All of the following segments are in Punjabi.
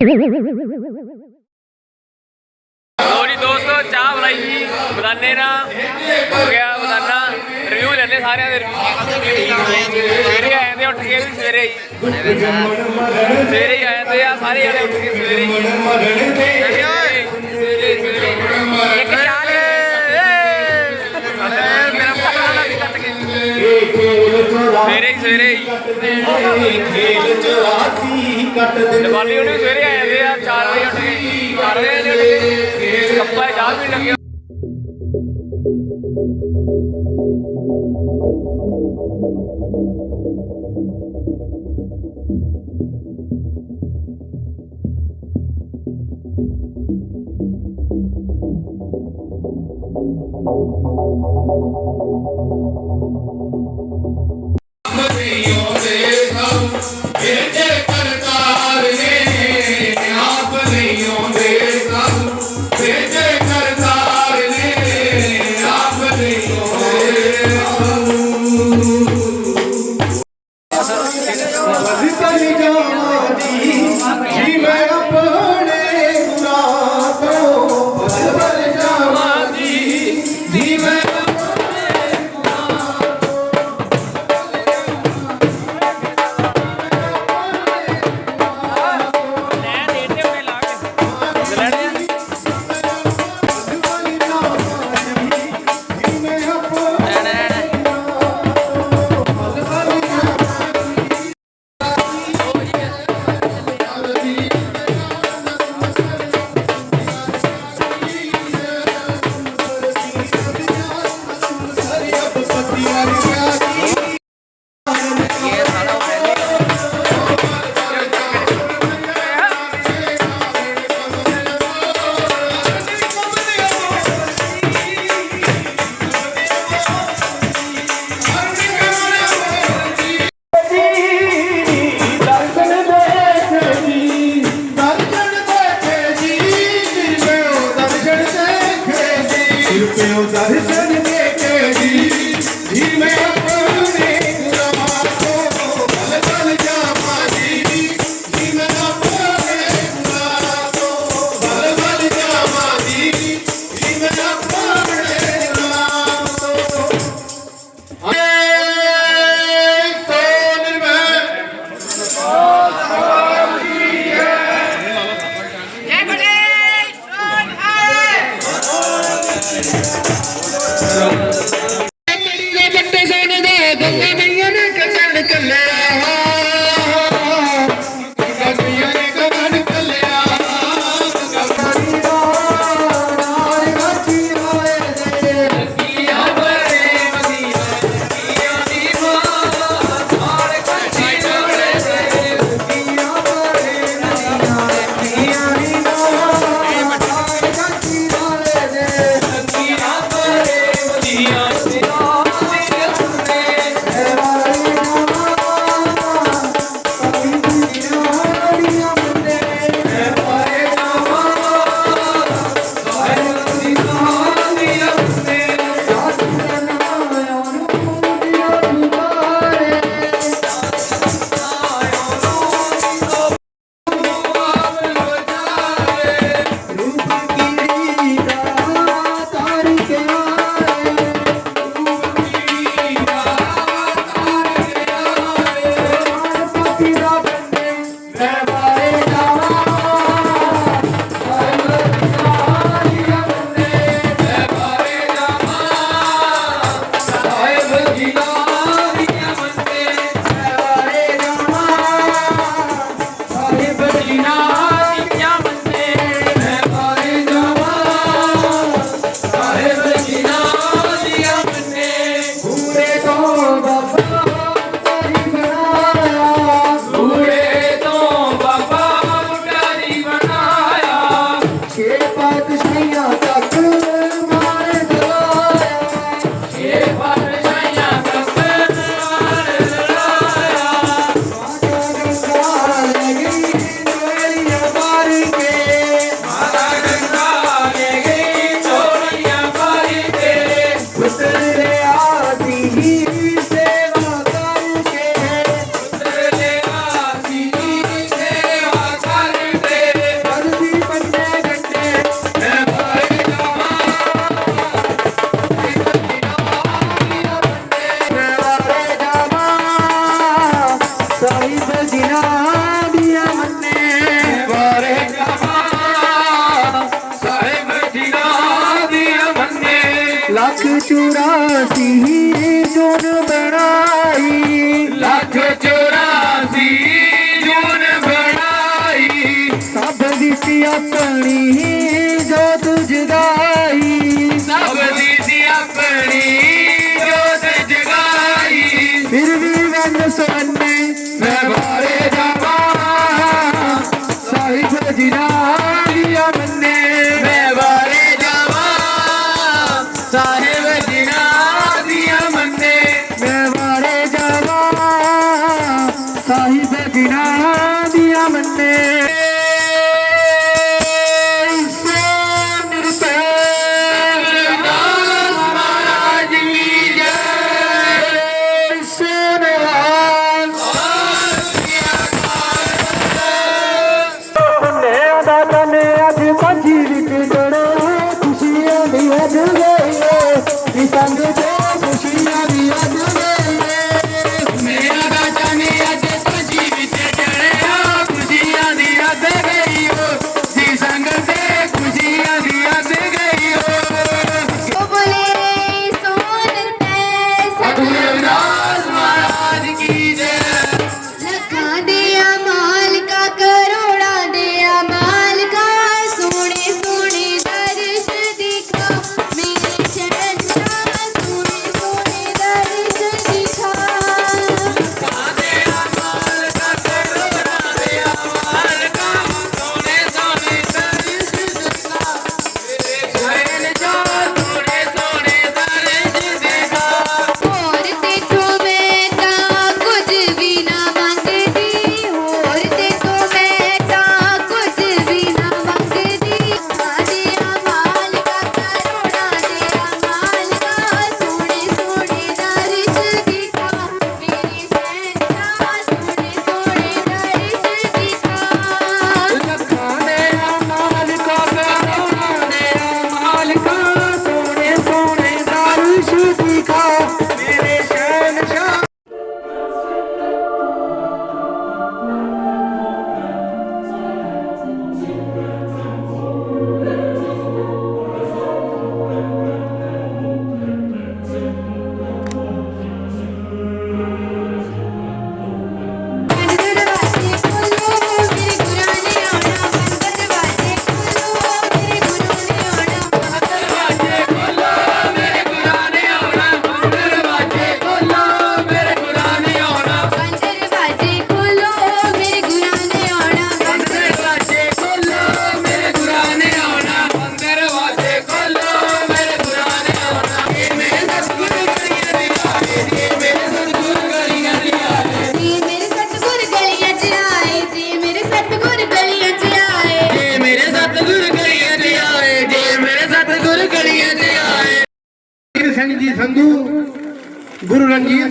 ਜੀ ਦੋਸਤੋ, ਚਾਹ ਬਣਾਈ ਜੀ ਬਦਾਨੇ ਨਾ ਹੋ ਗਿਆ ਬਦਾਨਾ। ਰਿਵਿਊ ਲੈਣੇ ਸਾਰਿਆਂ ਦੇ ਸਵੇਰੇ ਆਏ ਤੇ ਉੱਠ ਕੇ ਵੀ ਸਵੇਰੇ ਹੀ। ਸਵੇਰੇ ਹੀ ਆਏ ਤੇ ਆ, ਸਾਰੇ ਜਣੇ ਉੱਠ ਕੇ ਸਵੇਰੇ ਹੀ। ਸਵੇਰੇ ਸਵੇਰੇ। ਇੱਕ ਸਵੇਰੇ ਹੀ ਸਵੇਰੇ ਹੀ। ਖੇਲ ਚਲਾਤੀ ਕੱਟ ਦੇ ਦੀਵਾਲੀ ਉਹਨੇ ਸਵੇਰੇ ਆ ਜਾਂਦੇ ਆ 4 ਵਜੇ ਉੱਠ ਕੇ। 4 ਵਜੇ ਉੱਠ ਕੇ ਕੱਪਾ ਚਾਹ ਵੀ ਲੱਗੇ। ਕਰੀ se eu já Argélia ਸਭ ਦੀ ਸੀ ਆਪਣੀ ਜੋ ਤੁਝ ਦਾਈ ਸਭ ਦੀ ਸੀ ਆਪਣੀ ਜੋ ਤੁਝ ਦਾਈ ਫਿਰ ਵੀ ਮੈਨੂੰ ਸੋਨੇ ਮੈਂ ਬਾਰੇ ਜਾਵਾਂ। ਸਾਹਿਬ ਜਿਨਾ ਲਿਆ ਮੰਨੇ। ਮੈਂ ਬਾਰੇ ਜਾਵਾਂ। ਸਾਹਿਬ ਜਿਨਾ ਲਿਆ ਮੰਨੇ। ਮੈਂ ਬਾਰੇ ਜਾਵਾਂ। ਸਾਹਿਬ ਜਿਨਾ ਲਿਆ ਮੰਨੇ।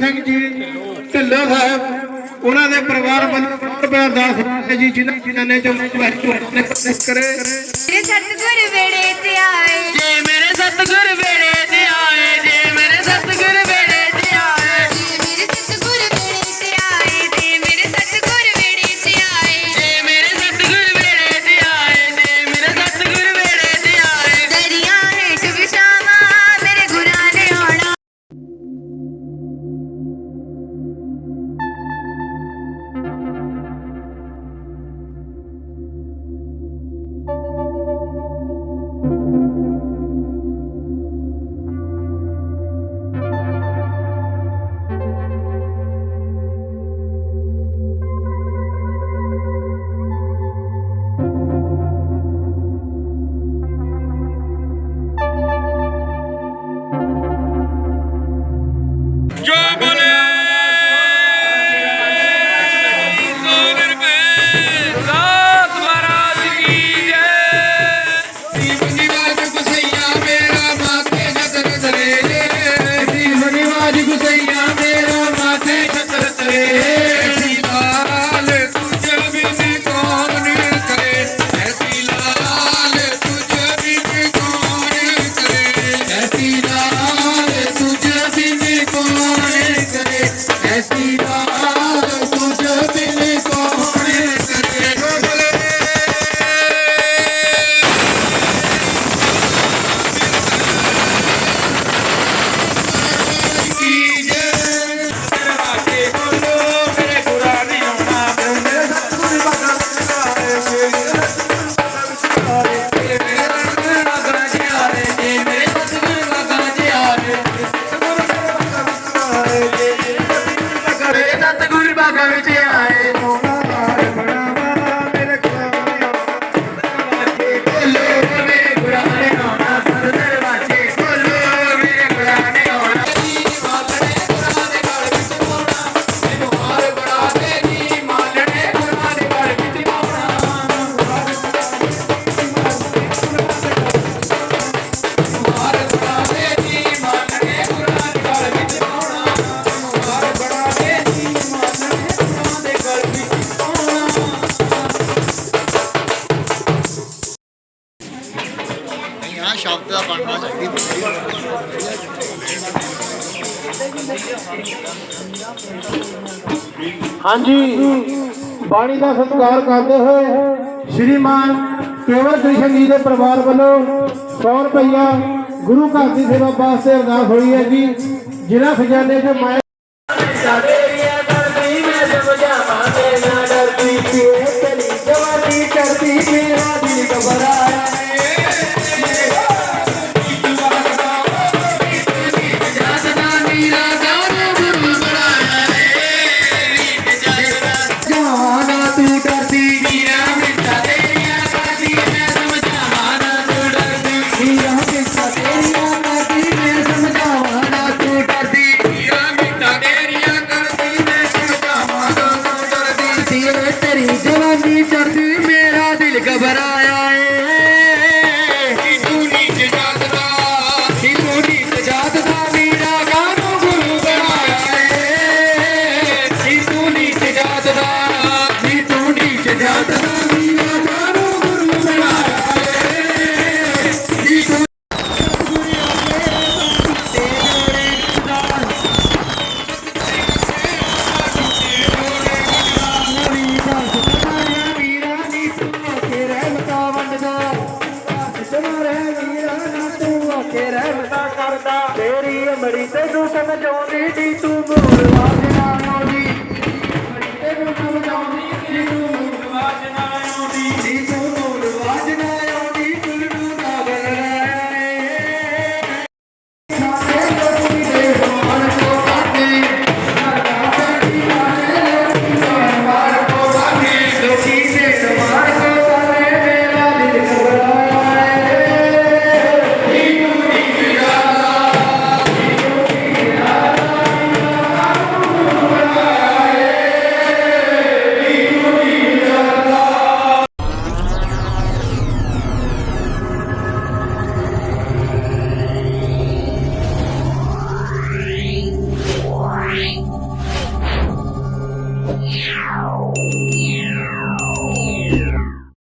ਸਿੰਘ ਜੀ ਢਿੱਲੋਂ ਸਾਹਿਬ ਉਹਨਾਂ ਦੇ ਪਰਿਵਾਰ ਵੱਲੋਂ ਰੁਪਏ ਅਰਦਾਸ ਕੀਤੀ ਜੀ ਜਿਨ੍ਹਾਂ ਜਿਨ੍ਹਾਂ ਨੇ ਜੋ ਵਾਹਿਗੁਰੂ ਨੇ ਪ੍ਰਦੇਸ਼ ਕਰੇ। ਮੇਰੇ ਸਤਿਗੁਰ ਵੇੜੇ ਤੇ ਆਏ ਜੇ ਮੇਰੇ ਸਤਿਗੁਰ ਵੇੜੇ ਤੇ ਆਏ ਜੇ ਮੇਰੇ ਸਤਿਗੁਰ ਹਾਂਜੀ ਦਾ ਸਤਿਕਾਰ ਕਰਦੇ ਹੋਏ ਸ਼੍ਰੀਮਾਨ ਕੇਵਲ ਕ੍ਰਿਸ਼ਨ ਜੀ ਦੇ ਪਰਿਵਾਰ ਵੱਲੋਂ 100 ਰੁਪਈਆ ਗੁਰੂ ਘਰ ਦੀ ਸੇਵਾ ਵਾਸਤੇ ਅਰਦਾਸ ਹੋਈ ਹੈ ਜੀ। ਜਿਨ੍ਹਾਂ ਖਜ਼ਾਨੇ 'ਚ ਮੈਂ ਤੇਰੀ ਅਮੜੀ ਤੈਨੂੰ ਸਮਝਾਉਂਦੀ ਨੀ ਤੂੰ ਮੂਲ ਵਾਲੇ